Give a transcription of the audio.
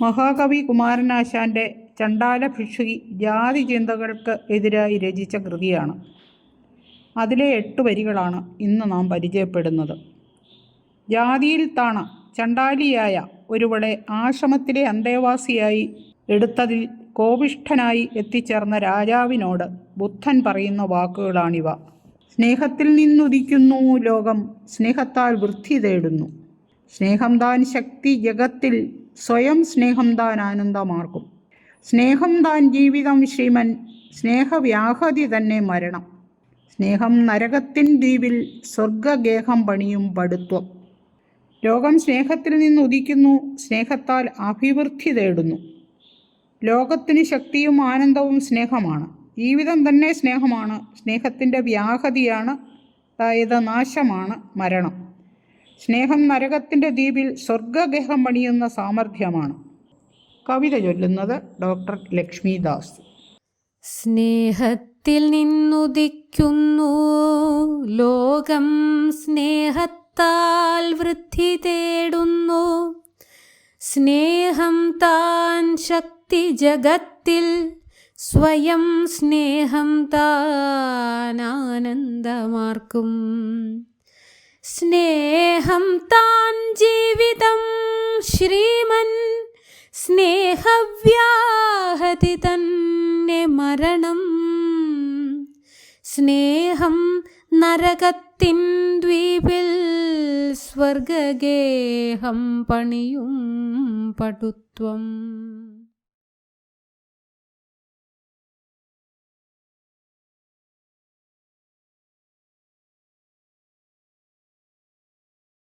മഹാകവി കുമാരനാശാന്റെ ചണ്ടാല ഭിക്ഷുകി ജാതി ചിന്തകൾക്ക് എതിരായി രചിച്ച കൃതിയാണ്. അതിലെ എട്ട് വരികളാണ് ഇന്ന് നാം പരിചയപ്പെടുന്നത്. ജാതിയിൽ താണ ചണ്ടാലിയായ ഒരുവളെ ആശ്രമത്തിലെ അന്തേവാസിയായി എടുത്തതിൽ കോപിഷ്ഠനായി എത്തിച്ചേർന്ന രാജാവിനോട് ബുദ്ധൻ പറയുന്ന വാക്കുകളാണിവ. സ്നേഹത്തിൽ നിന്നുദിക്കുന്നു ലോകം സ്നേഹത്താൽ വൃത്തി തേടുന്നു. സ്നേഹം താൻ ശക്തി ജഗത്തിൽ സ്വയം സ്നേഹം താൻ ആനന്ദമാർക്കും. സ്നേഹം താൻ ജീവിതം ശ്രീമൻ സ്നേഹവ്യാഹതി തന്നെ മരണം. സ്നേഹം നരകത്തിൻ ദ്വീപിൽ സ്വർഗഗേഹം പണിയും പടുത്വം. ലോകം സ്നേഹത്തിൽ നിന്ന് ഉദിക്കുന്നു സ്നേഹത്താൽ അഭിവൃദ്ധി തേടുന്നു. ലോകത്തിന് ശക്തിയും ആനന്ദവും സ്നേഹമാണ്. ജീവിതം തന്നെ സ്നേഹമാണ്. സ്നേഹത്തിന്റെ വ്യാഹതിയാണ് അതായത് നാശമാണ് മരണം. സ്നേഹം നരകത്തിന്റെ ദ്വീപിൽ സ്വർഗഗേഹം പണിയുന്ന സാമർഥ്യമാണ്. കവിത ചൊല്ലുന്നത് ഡോക്ടർ ലക്ഷ്മിദാസ് സ്നേഹത്തിൽ നിന്നുദിക്കുന്നു. ലോകം സ്നേഹത്താൽ വൃദ്ധി തേടുന്നു. സ്നേഹം താൻ ശക്തി ജഗത്തിൽ. സ്വയം സ്നേഹം താൻ ആനന്ദമാർക്കും. സ്നേഹം താൻ ജീവിതം ശ്രീമൻ സ്നേഹവ്യാഹതി തന്നെ മരണം. സ്നേഹം നരകത്തിൻ ദ്വീപിൽ സ്വർഗഗേഹം പണിയും പടുത്വം.